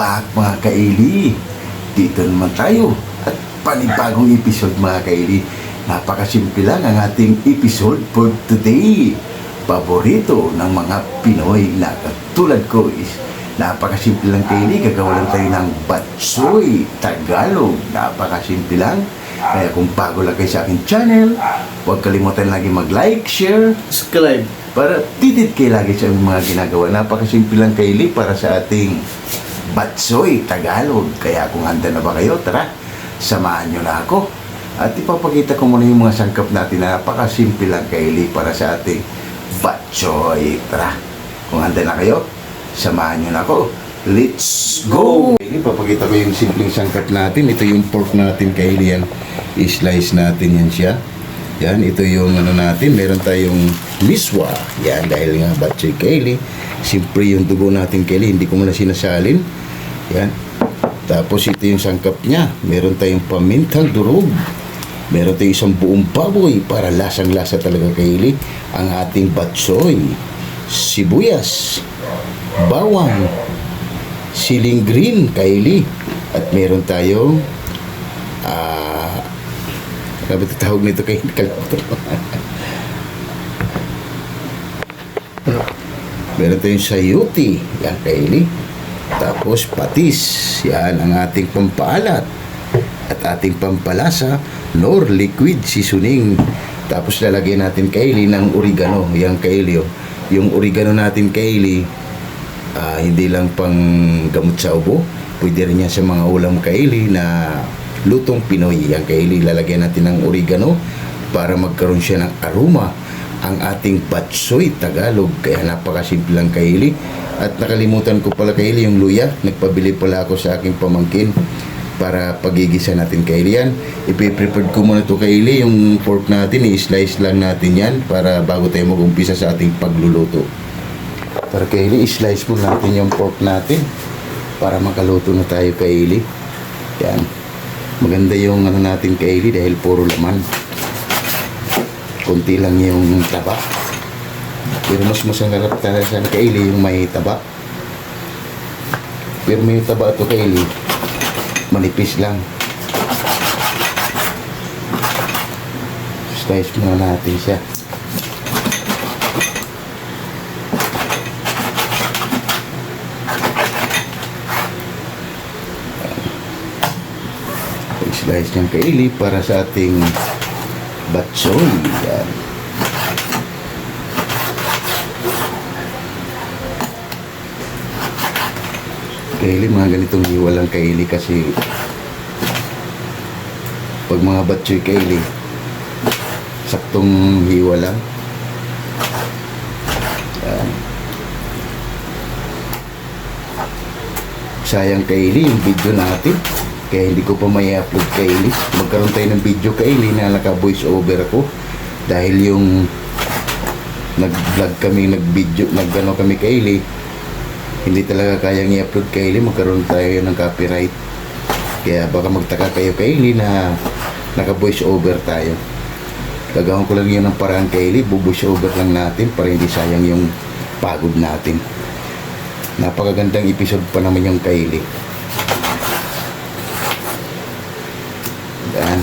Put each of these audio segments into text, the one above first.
back mga kaili. Dito naman tayo at panibagong episode mga kaili. Napakasimple lang ang ating episode for today. Paborito ng mga Pinoy na katulad ko is napakasimple lang kaili. Gagawa lang tayo ng Batsoy Tagalog. Napakasimple lang. Kaya kung bago lang kayo sa aking channel, huwag kalimutan lagi mag-like, share, Subscribe. para titid kayo lagi sa mga ginagawa. Napakasimple lang kaili para sa ating Batsoy Tagalog. Kaya kung handa na ba kayo, tara, samahan nyo na ako. At ipapakita ko muna yung mga sangkap natin na napakasimple lang kaili para sa ating Batsoy. Tara, kung handa na kayo, samahan nyo na ako. Let's go! Ipapakita ko yung simpleng sangkap natin. Ito yung pork natin kaili yan. I-slice natin yan siya. Yan, ito yung ano natin. Meron tayong miswa. Yan, dahil nga batchoy kaili. Siyempre yung dugo natin kaili, hindi ko muna sinasalin. Yan. Tapos ito yung sangkap niya. Meron tayong pamintang durog. Meron tayong isang buong baboy para lasang-lasa talaga kaili. Ang ating batsoy. Sibuyas. Bawang. Siling green kaili. At meron tayong ah sabi ito tawag nito kay kalimutan. Meron tayong sayuti. Yan, kaili. Tapos patis. Yan ang ating pampaalat. At ating pampalasa, nor liquid seasoning. Tapos lalagyan natin kaili ng oregano. Yan kaili. Oh. Yung oregano natin kaili, ah, hindi lang pang gamot sa ubo. Pwede rin yan sa mga ulam kaili na lutong Pinoy. Yan kaili, lalagyan natin ng oregano para magkaroon siya ng aroma ang ating batsoy Tagalog. Kaya napakasimple kaili. At nakalimutan ko pala kaili yung luya. Nagpabili pala ako sa aking pamangkin para pagigisa natin kaili yan. Ipiprepared ko muna to kaili. Yung pork natin, i-slice lang natin yan para bago tayo mag-umpisa sa ating pagluluto. Para kaili, i-slice mo natin yung pork natin para makaluto na tayo kaili. Yan. Maganda yung ano natin kaili dahil puro laman. Kunti lang yung taba. Pero mas masarap talaga sa kaili yung may taba. Pero may taba ito kaili. Manipis lang. Slice muna natin siya. slice niyang kaili para sa ating batsoy. Yan. Kaili, mga ganitong hiwa lang kaili kasi pag mga batsoy kaili, saktong hiwa lang. Yan. Sayang kaili yung video natin. Kaya hindi ko pa may upload kay Eli. Magkaroon tayo ng video kay Eli na naka voice over ako. Dahil yung nag-vlog kami, nag-video, nag-ano kami kay Eli. Hindi talaga kayang i-upload kay Eli. Magkaroon tayo ng copyright. Kaya baka magtaka kayo kay Eli na naka voice over tayo. Gagawin ko lang yun ng parang kay Eli. Bu-voice over lang natin para hindi sayang yung pagod natin. Napakagandang episode pa naman yung kay Eli. Yan.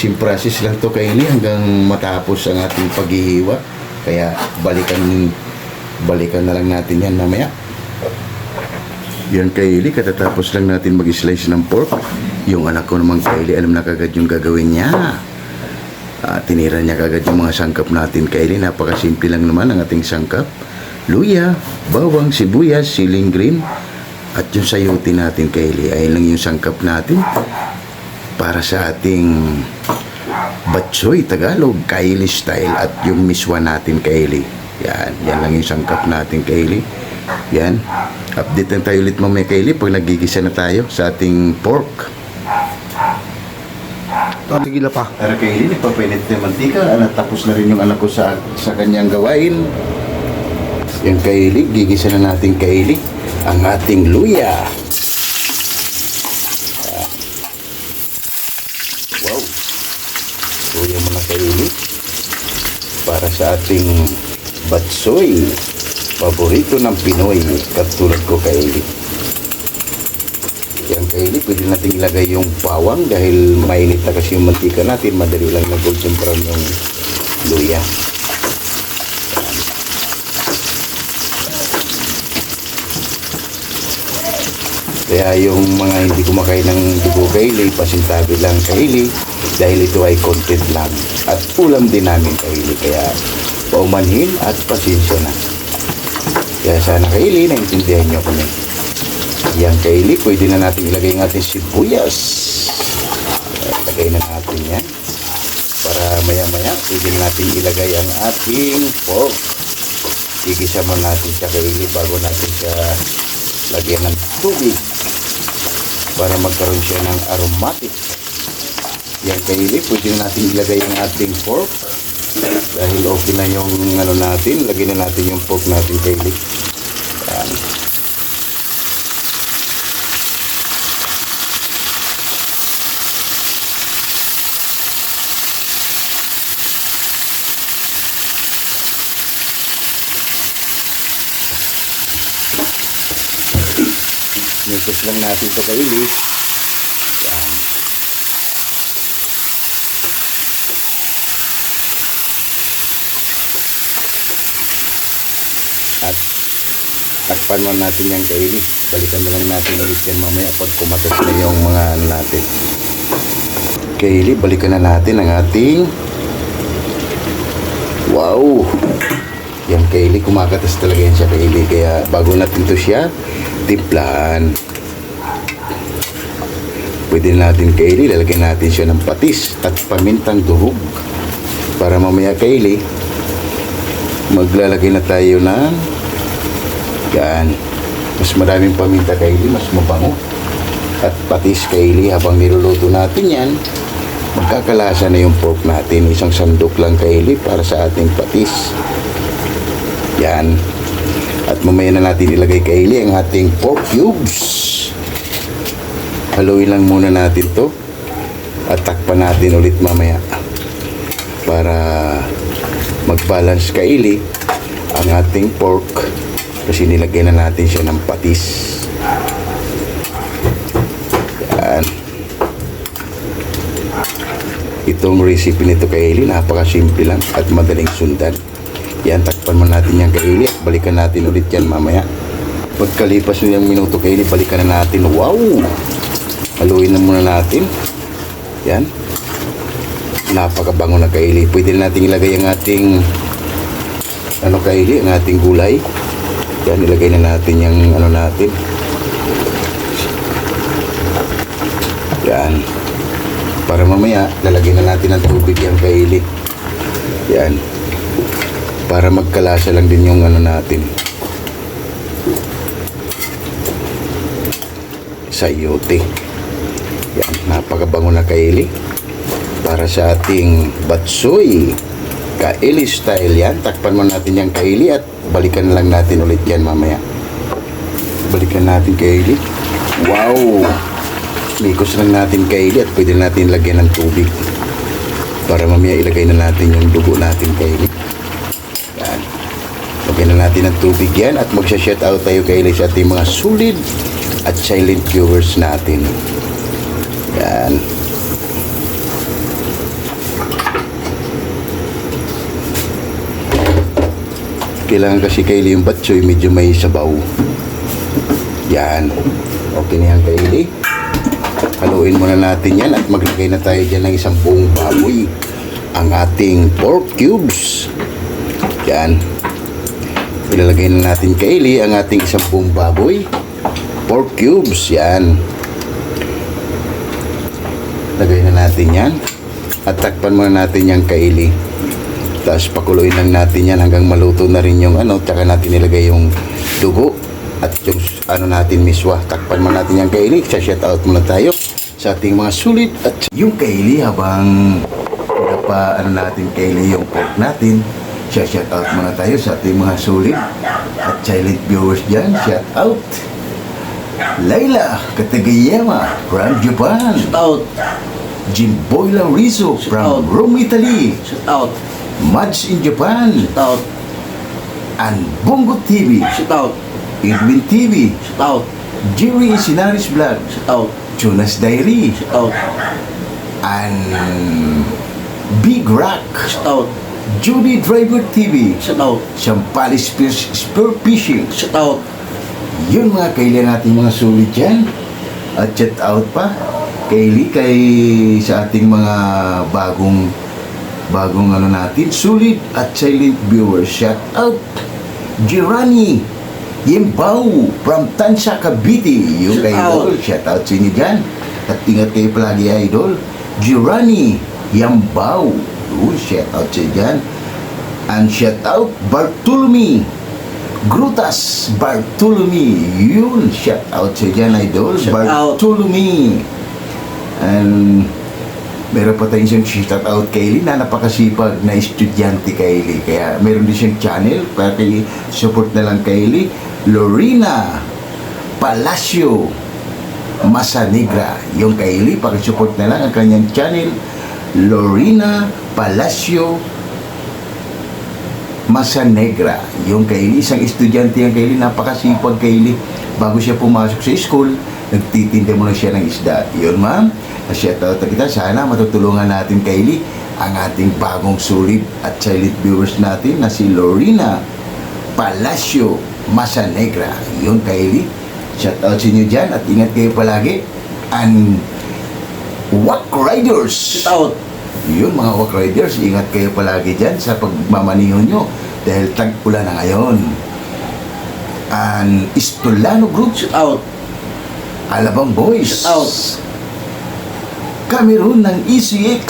Sim process lang to kaili hanggang matapos ang ating paghihiwa. Kaya balikan balikan na lang natin yan mamaya. Yan kaili, katatapos lang natin mag-slice ng pork. Yung anak ko naman kaili, alam na kagad yung gagawin niya. Ah, tinira niya kagad yung mga sangkap natin kaili. Napakasimple lang naman ang ating sangkap. Luya, bawang, sibuyas, siling green, at yung sayuti natin kaili. Ayun lang yung sangkap natin para sa ating Batsoy Tagalog Kaili style at yung miswa natin Kaili. Yan, yan lang yung sangkap natin Kaili. Yan. Update na tayo ulit mamaya Kaili pag nagigisa na tayo sa ating pork. Sige pa. Para Kaili, nagpapainit na yung mantika. Ano, tapos na rin yung anak ko sa, sa kanyang gawain. Yung Kaili, gigisa na natin Kaili. Ang ating luya. Wow. Luya mo na Kaili. Para sa ating batsoy. Paborito ng Pinoy. Katulad ko Kaili. kaili, pwede natin ilagay yung bawang dahil mainit na kasi yung mantika natin. Madali lang na golden brown yung luya. Kaya yung mga hindi kumakain ng dugo kaili, pasintabi lang kaili dahil ito ay content lang. At ulam din namin kaili. Kaya paumanhin at pasensya na. Kaya sana kaili, naintindihan nyo kami. Yan kaili, pwede na natin ilagay ng ating sibuyas. Ilagay na natin yan. Para maya-maya, pwede na natin ilagay ang ating pork. Igisa mo natin siya kaili bago natin siya lagyan ng tubig para magkaroon siya ng aromatic. Yan kaili, pwede na natin ilagay ang ating pork. Dahil okay na yung ano natin, lagyan na natin yung pork natin kaili. Yan. Mikos lang natin to kaili. At takpan mo natin yung kaili. Balikan na lang natin ulit yan mamaya pag kumatas na yung mga ano natin. Kaili, balikan na natin ang ating Wow! Yan kaili, kumakatas talaga yan siya kaili. Kaya bago natin to siya, timplahan. Pwede natin kaili, lalagyan natin siya ng patis at pamintang durog. Para mamaya kaili, maglalagay na tayo ng yan. Mas maraming paminta kaili, mas mabango. At patis kaili, habang niluluto natin yan, magkakalasa na yung pork natin. Isang sandok lang kaili para sa ating patis. Yan. At mamaya na natin ilagay kaili ang ating pork cubes. Haluin lang muna natin to. At takpan natin ulit mamaya. Para mag-balance kaili ang ating pork. Kasi nilagyan na natin siya ng patis. Yan. Itong recipe nito kay Eli, napakasimple lang at madaling sundan. Yan, takpan mo natin yan kay Eli at balikan natin ulit yan mamaya. Pagkalipas ng minuto kay Eli, balikan na natin. Wow! Haluin na muna natin. Yan. Napakabango na kay Eli. Pwede na natin ilagay ang ating ano kay Eli, ang ating gulay. Yan, ilagay na natin yung ano natin. Yan. Para mamaya, lalagyan na natin ng tubig yung kaili. Yan. Para magkalasa lang din yung ano natin. Sayote. Yan. Napakabango na kaili. Para sa ating batsoy. Kaili style yan. Takpan mo natin yung kaili at balikan lang natin ulit yan mamaya. Balikan natin kaili. Wow! Mikos lang natin kaili at pwede natin lagyan ng tubig. Para mamaya ilagay na natin yung dugo natin kaili. Yan. Lagyan na natin ng tubig yan at magsha-shout out tayo kaili sa ating mga solid at silent viewers natin. Yan. Kailangan kasi kaili yung batsoy medyo may sabaw. Yan. Okay na yan kaili. Haluin muna natin yan at maglagay na tayo dyan ng isang buong baboy. Ang ating pork cubes. Yan. Ilalagay na natin kaili ang ating isang buong baboy. Pork cubes. Yan. Lagay na natin yan. At takpan muna natin yung kaili. Tapos pakuluin lang natin yan hanggang maluto na rin yung ano. Tsaka natin ilagay yung dugo at yung ano natin miswa. Takpan mo natin yung kaili. Sa shout out muna tayo sa ating mga sulit at yung kaili habang pa ano natin kaili yung pork natin. Siya shout out muna tayo sa ating mga sulit at silent viewers dyan. Shout out. Layla Katagayama from Japan. out, Jimboy Laurizo from out. Rome, Italy. shoot out, Mads in Japan. shoot out, And Bongo TV. shoot out, Edwin TV. shoot out, Jerry Sinaris Vlog. shoot out, Chunas Diary, Shout out. and Big Rock, Shout out. Judy Driver TV, Shout out. Sampales Spear, Spear Fishing. Shout out. Yun mga kailan nating mga sulit dyan. At chat out pa. Kayli kay sa ating mga bagong bagong ano natin, sulit at silent viewers. Shout out. Girani Yembao from Tansya, Cavite. Yung kay out. Idol. Shout out sa inyo dyan. At ingat kayo palagi, Idol. Girani Yambao. Yun, shout out sa inyo dyan. And shout out Bartolome Grutas Bartolome. Yun, shout out sa dyan, Idol. Shout out. Bartolome. And meron pa tayong isang shout out kay Lee na napakasipag na estudyante kay Lee. Kaya meron din siyang channel para kay support na lang kay Lee. Lorena Palacio Masanegra. Yung kay Lee, pakisupport na lang ang kanyang channel. Lorena Palacio Masa Negra, yung Kaylee, isang estudyante yung Kaylee, napakasipag Kaylee. Bago siya pumasok sa school, nagtitinda muna siya ng isda. Yun ma'am, shout out na kita. Sana matutulungan natin Kaylee ang ating bagong sulit at silent viewers natin na si Lorena Palacio Masa Negra. Yun Kaylee, shout out sa inyo dyan at ingat kayo palagi. And Wack Riders! Shout out. Yun mga walk riders, ingat kayo palagi dyan sa pagmamaniho nyo dahil tag-ulan na ngayon. And Istolano Group, Shout out. Alabang Boys, Shout out. Cameroon ng ECX,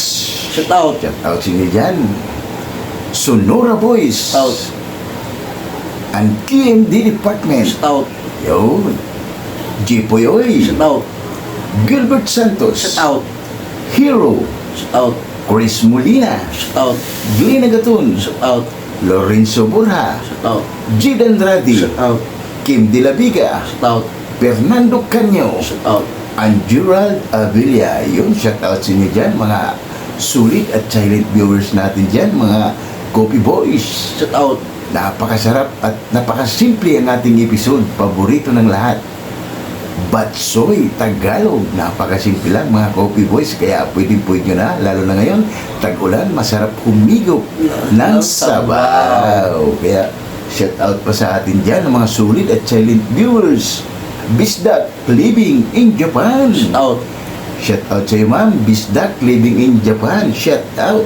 Shout out. shout out sinyo dyan. Sonora Boys, Shout out. and KMD Department, Shout out. yun. Jipoyoy, Shout out. Gilbert Santos, Shout out. Hero, Shout out. Chris Molina, Shout out. Glenn Agatun, Shout out. Lorenzo Burha, Shout out. Jid Andrade, Shout out. Kim De La Viga, Shout out. Fernando Canyo, out. and Gerald Avila. Yun, shout out sa inyo dyan, mga sulit at silent viewers natin dyan, mga Coffee Boys. Shout out. Napakasarap at napakasimple ang ating episode. Paborito ng lahat. Batsoy, Tagalog. Napakasimple lang mga coffee boys. Kaya pwedeng pwede nyo na. Lalo na ngayon, tag-ulan, masarap humigop ng sabaw. Kaya shout out pa sa atin dyan mga sulit at silent viewers. Bisdak living in Japan. Shout out. Shout out sa iyo, ma'am. Bisdak living in Japan. Shout out.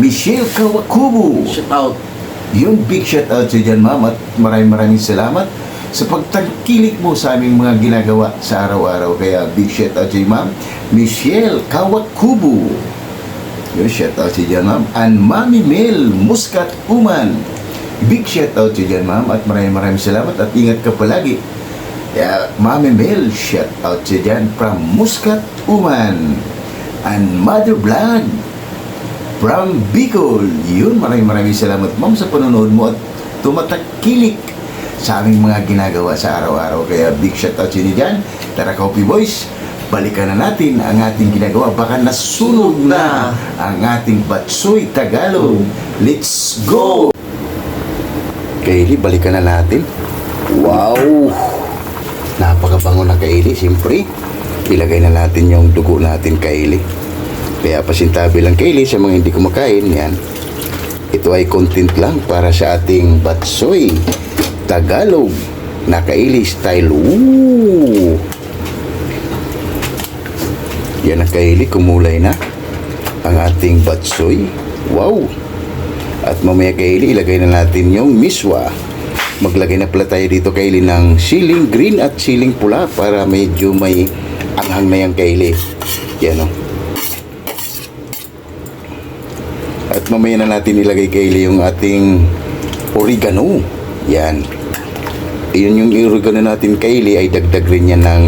Michelle Kawakubo. Shout out. Yung big shout out sa dyan, ma'am. At maraming maraming salamat sa pagtangkilik mo sa aming mga ginagawa sa araw-araw. Kaya big shout out sa iyo, ma'am. Michelle Kawakubo. Yung shout out sa dyan, ma'am. And Mami Mel Muscat Uman. Big shout out sa dyan, ma'am. At maraming maraming salamat at ingat ka palagi. Kaya, Mami Mel, shout out sa dyan from Muscat Uman. And Mother Blood from Bicol. Yun, maraming maraming salamat ma'am sa panonood mo at tumatakilik sa aming mga ginagawa sa araw-araw. Kaya big shout out sa inyo dyan. Tara Coffee Boys, balikan na natin ang ating ginagawa. Baka nasunog na ang ating Batsoy Tagalog. Let's go! Kaylee, balikan na natin. Wow! Napakabango na Kaylee, siyempre. Ilagay na natin yung dugo natin Kaylee. Kaya pasintabi lang Kaylee sa mga hindi kumakain, yan. Ito ay content lang para sa ating Batsoy Tagalog na Kaylee style. Woo! Yan ang Kaylee, kumulay na ang ating Batsoy. Wow! At mamaya Kaylee, ilagay na natin yung miswa. Maglagay na pala tayo dito Kaylee ng siling green at siling pula para medyo may anghang na yung Kaylee. Yan o. At mamaya na natin ilagay Kaylee yung ating oregano. Yan. Yun yung oregano natin Kaylee ay dagdag rin yan ng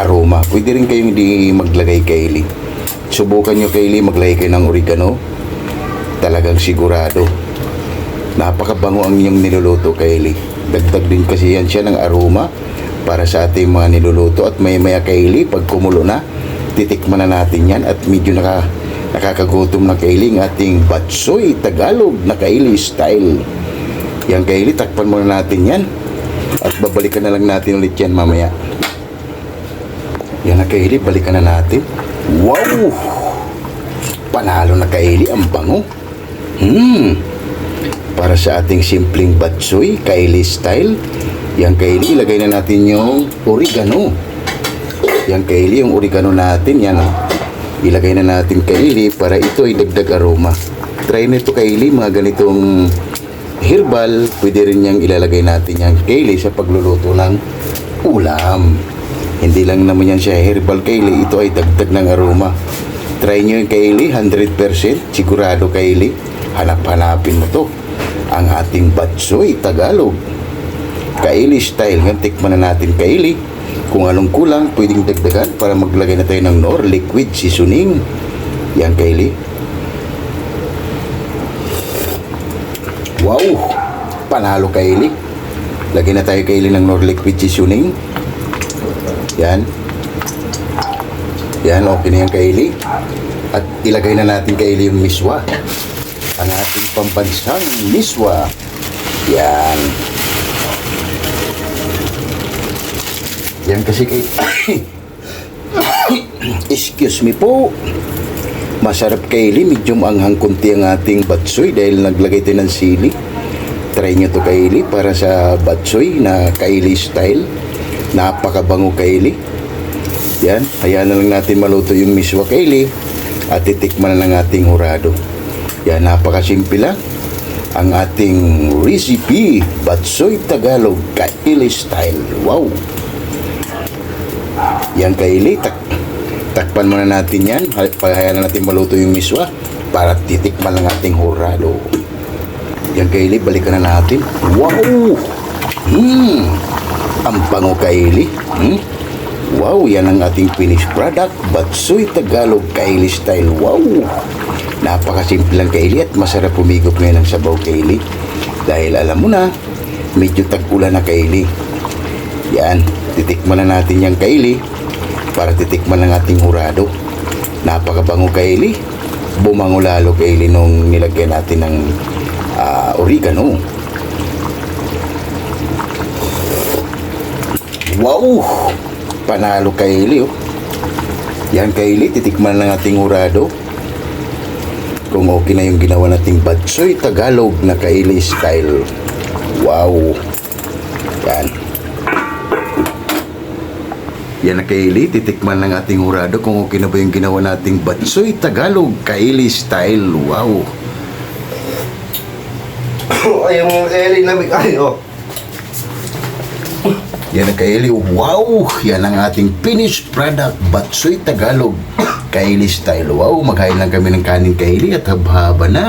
aroma. Pwede rin kayong hindi maglagay Kaylee. Subukan nyo Kaylee maglagay kayo ng oregano. Talagang sigurado. Napakabango ang inyong niluluto Kaylee. Dagdag din kasi yan siya ng aroma para sa ating mga niluluto at may maya Kaylee pag kumulo na titikman na natin yan at medyo naka, nakakagutom na Kaylee ang ating Batsoy Tagalog na Kaylee style. Yan Kaylee, takpan muna natin yan at babalikan na lang natin ulit yan mamaya. Yan na Kaylee, balikan na natin. Wow! Panalo na Kaylee, ang bango. Hmm. Para sa ating simpleng batsoy, Kylie style. Yan Kylie, ilagay na natin yung oregano. Yan Kylie, yung oregano natin, yan oh. Ilagay na natin Kylie para ito ay dagdag aroma. Try nito Kylie, mga ganitong herbal, pwede rin niyang ilalagay natin yan Kylie sa pagluluto ng ulam. Hindi lang naman yan siya herbal Kylie, ito ay dagdag ng aroma. Try nyo yung Kylie, 100%, sigurado Kylie, hanap-hanapin mo to. Ang ating batsoy Tagalog. Kylie style, yan tikman na natin Kylie. Kung anong kulang, pwedeng dagdagan para maglagay na tayo ng Nor liquid seasoning. Yan Kylie. Wow! Panalo Kylie. Lagyan na tayo Kylie ng Nor liquid seasoning. Yan. Yan, okay na yan Kylie. At ilagay na natin Kylie yung miswa. Ang ating pambansang miswa. Yan. Yan kasi kay... Excuse me po. Masarap Kylie, medium anghang kunti ang ating batsoy dahil naglagay tayo ng sili. Try nyo to Kylie para sa batsoy na Kylie style. Napakabango Kylie. Yan, hayaan na lang natin maluto yung miswa Kylie at titikman na ng ating hurado. Yan, napakasimple lang. Ang ating recipe, Batsoy Tagalog, Kylie style. Wow! Yan Kylie, tak takpan muna natin yan. Hayaan na natin maluto yung miswa para titikman lang ating hurado. Yan Kylie, balikan na natin. Wow! Hmm! Ang pango Kylie. Hmm? Wow, yan ang ating finished product. Batsoy Tagalog Kylie style. Wow! Napakasimple lang Kylie at masarap pumigop ngayon ng sabaw Kylie. Dahil alam mo na, medyo tag-ulan na Kylie. Yan, titikman na natin yung Kylie para titikman ng ating hurado. Napakabango Kylie. Bumango lalo Kylie nung nilagyan natin ng ah, oregano. Wow! Panalo Kylie oh. Yan Kylie, titikman ng ating hurado. Kung okay na yung ginawa nating Batsoy Tagalog na Kylie style. Wow! Yan. Yan na Kylie, titikman ng ating hurado kung okay na ba yung ginawa nating Batsoy Tagalog Kylie style. Wow! Ay, yung Ellie na may kayo. Yan ang Kylie. Wow! Yan ang ating finished product. Batsoy Tagalog. Kylie style. Wow! Maghain lang kami ng kanin Kylie at habhaba na.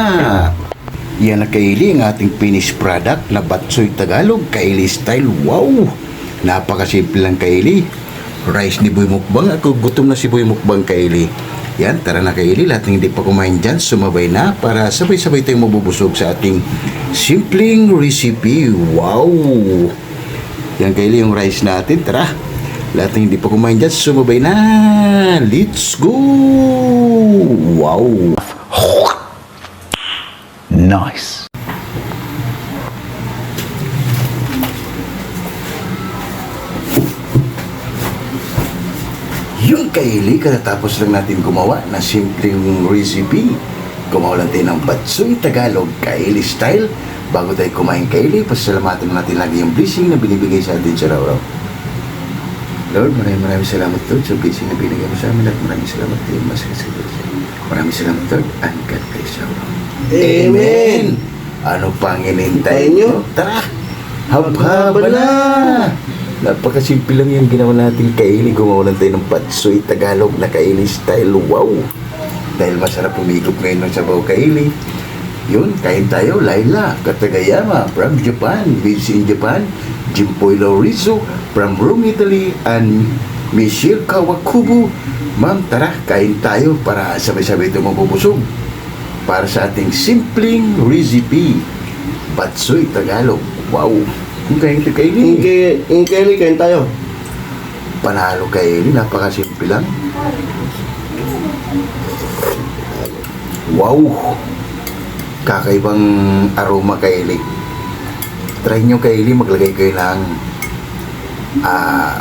Yan ang Kylie, ang ating finished product na Batsoy Tagalog. Kylie style. Wow! Napakasimple lang Kylie. Rice ni Boy Mukbang. Ako gutom na si Boy Mukbang Kylie. Yan, tara na Kylie. Lahat ng hindi pa kumain dyan, sumabay na para sabay-sabay tayong mabubusog sa ating simpleng recipe. Wow! Yan Kylie yung rice natin. Tara. Lahat ng hindi pa kumain dyan, sumabay na. Let's go! Wow! Nice. Yung Kylie, katatapos lang natin gumawa na simpleng recipe. Gumawa lang tayo ng Batsoy Tagalog Kylie style. Bago tayo kumain Kylie, pasalamatan natin lagi yung blessing na binibigay sa atin sa araw Lord, maraming maraming salamat Lord sa blessing na binigay mo sa amin at maraming salamat din mas kasi Maraming salamat Lord and God bless you. Amen. Ano pang inintay nyo? Tara! Habhaba na! Napakasimple lang yung ginawa natin kaili. Gumawa lang tayo ng patsoy Tagalog na kaili style. Wow! Dahil masarap umigop ngayon ng sabaw kaili. Yun, kain tayo. Laila Katagayama from Japan. Based in Japan. Jimpoy Laurizo from Rome, Italy. And Michelle Kawakubo. Ma'am, tara, kain tayo para sabay-sabay ito mabubusog. Para sa ating simpleng recipe. Batsoy Tagalog. Wow! Kung kain ito kaili. Yung kay, yung kay Ellie, kain tayo. Panalo kay Eli, napakasimple lang. Wow! Kakaibang aroma kay Eli. Try nyo kay Eli, maglagay kayo ng ah,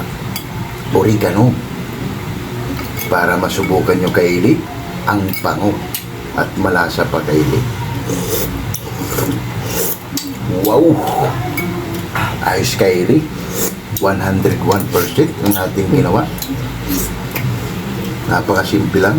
oregano. para masubukan nyo kaili ang pango at malasa pa kaili. Wow! Ayos kaili. 101% ang ating ginawa. Napakasimple lang.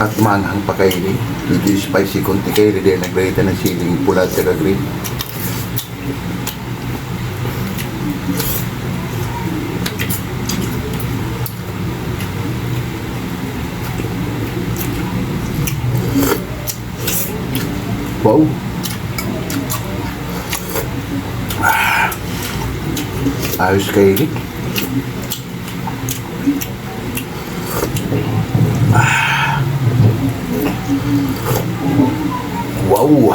At manghang pa kaili. Medyo spicy konti kaili dahil nagrita ng siling pula at saka green. Wow! Ah. Ayos kaili. Wow!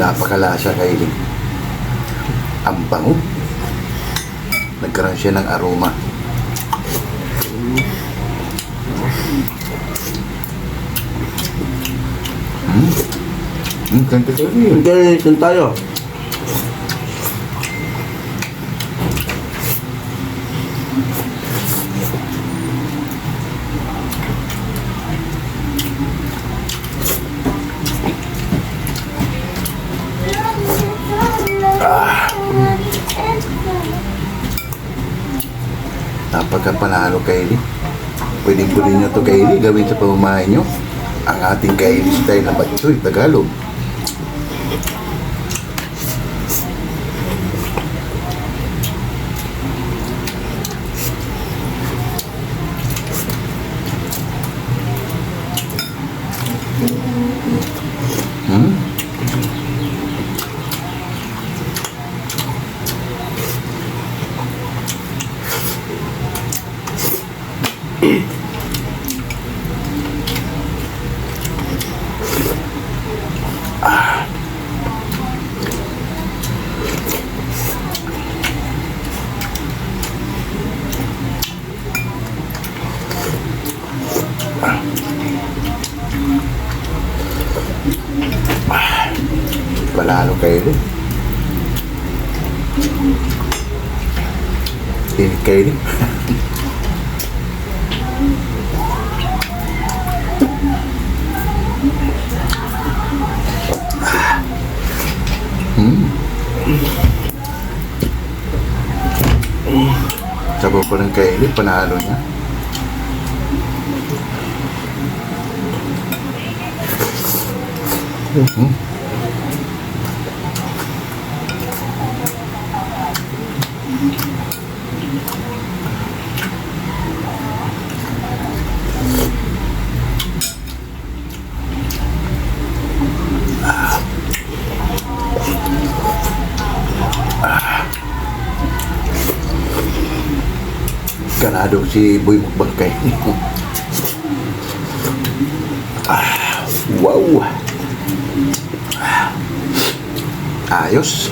Ah, Napakalasa kaili. Ang bango. Nagkaroon siya ng aroma. Hmm? Hmm, ganda kaili. Intelligent tayo. Napagkapanalo kaili. Pwedeng pwede nyo to kaili gawin sa pamamahay nyo. Ang ating kaili style na batsoy, Tagalog. Hmm kayo rin. Init kayo rin. Hmm. Sabaw pa ng kaili, panalo niya. Hmm. Ganado si Boy Mukbangkay. ah, wow! Ah, ayos.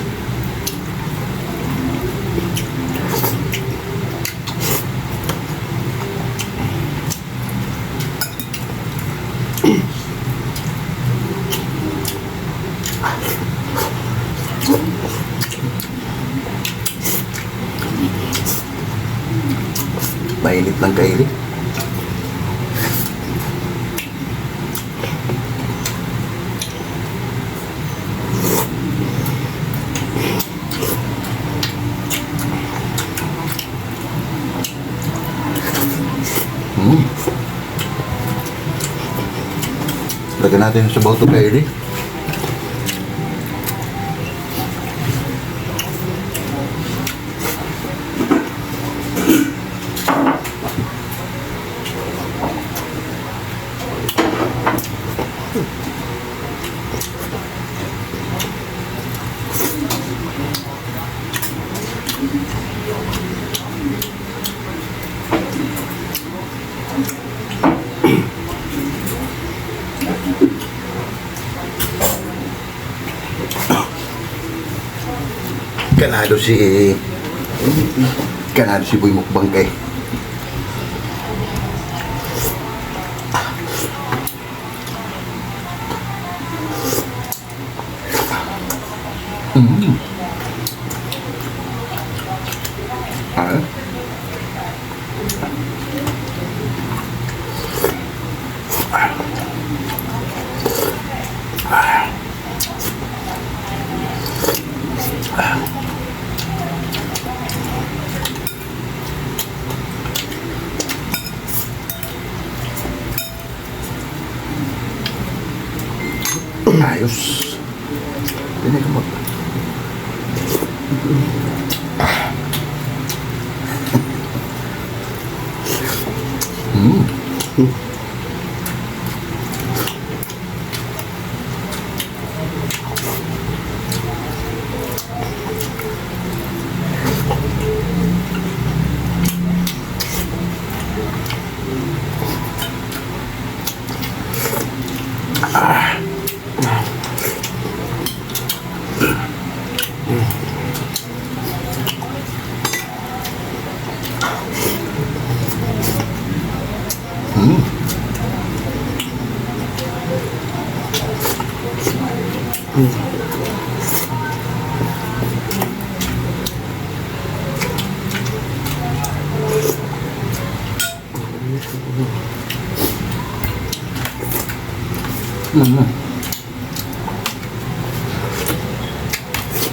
Mainit ng kaili. Hmm. Lagyan natin sa bato kaili. Ganado si Kanado si Boy Mukbang kay. Mm. Ah. Ayos. Tinig mo. Mm. Mm.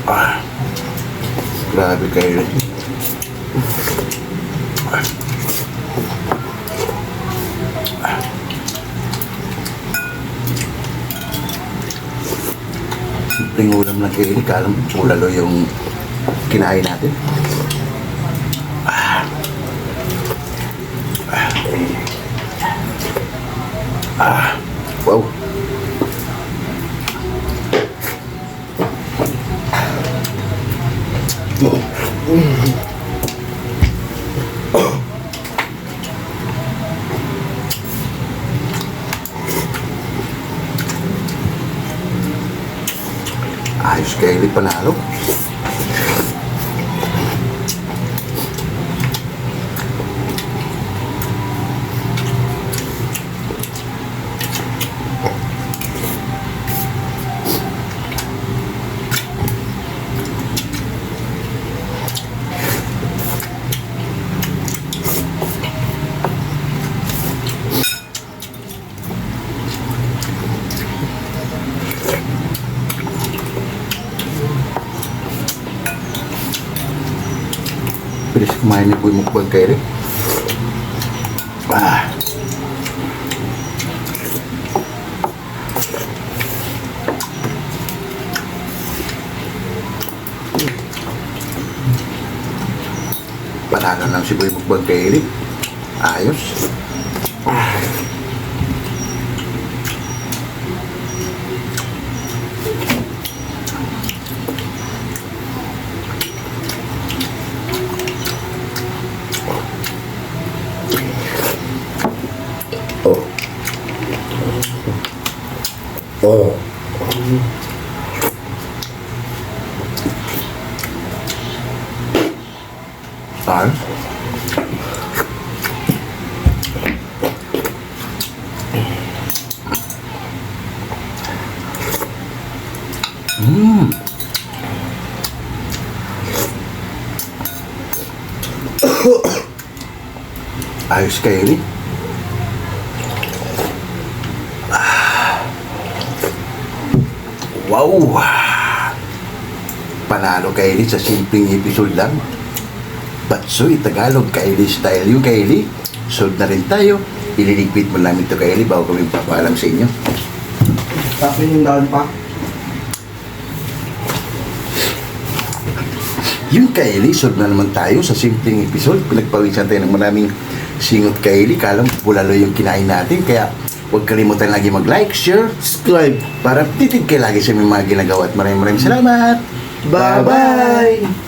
Ah. Grabe kayo. Simpleng ulam lang kayo. Kalam, ulalo yung kinain natin. Ah. Ah. Ah. Wow. Ayos kayo ni Panalo. Ni Boy Mukbang kayo rin. Ah. Panalo lang si Boy Mukbang kayo rin. Ayos. Ayos kayo rin. Wow! Panalo Kylie sa simpleng episode lang. Batsoy, Tagalog, Kylie style yung Kylie. Sold na rin tayo. Ililigpit mo namin to Kylie bago kami papaalam sa inyo. Tapos yung daan pa. Yung Kylie, sold na naman tayo sa simpleng episode. Pinagpawisan tayo ng maraming singot Kylie. Kalang bulalo yung kinain natin. Kaya huwag kalimutan lagi mag-like, share, Subscribe. para titid kayo lagi sa mga ginagawa. At maraming maraming salamat! Bye-bye!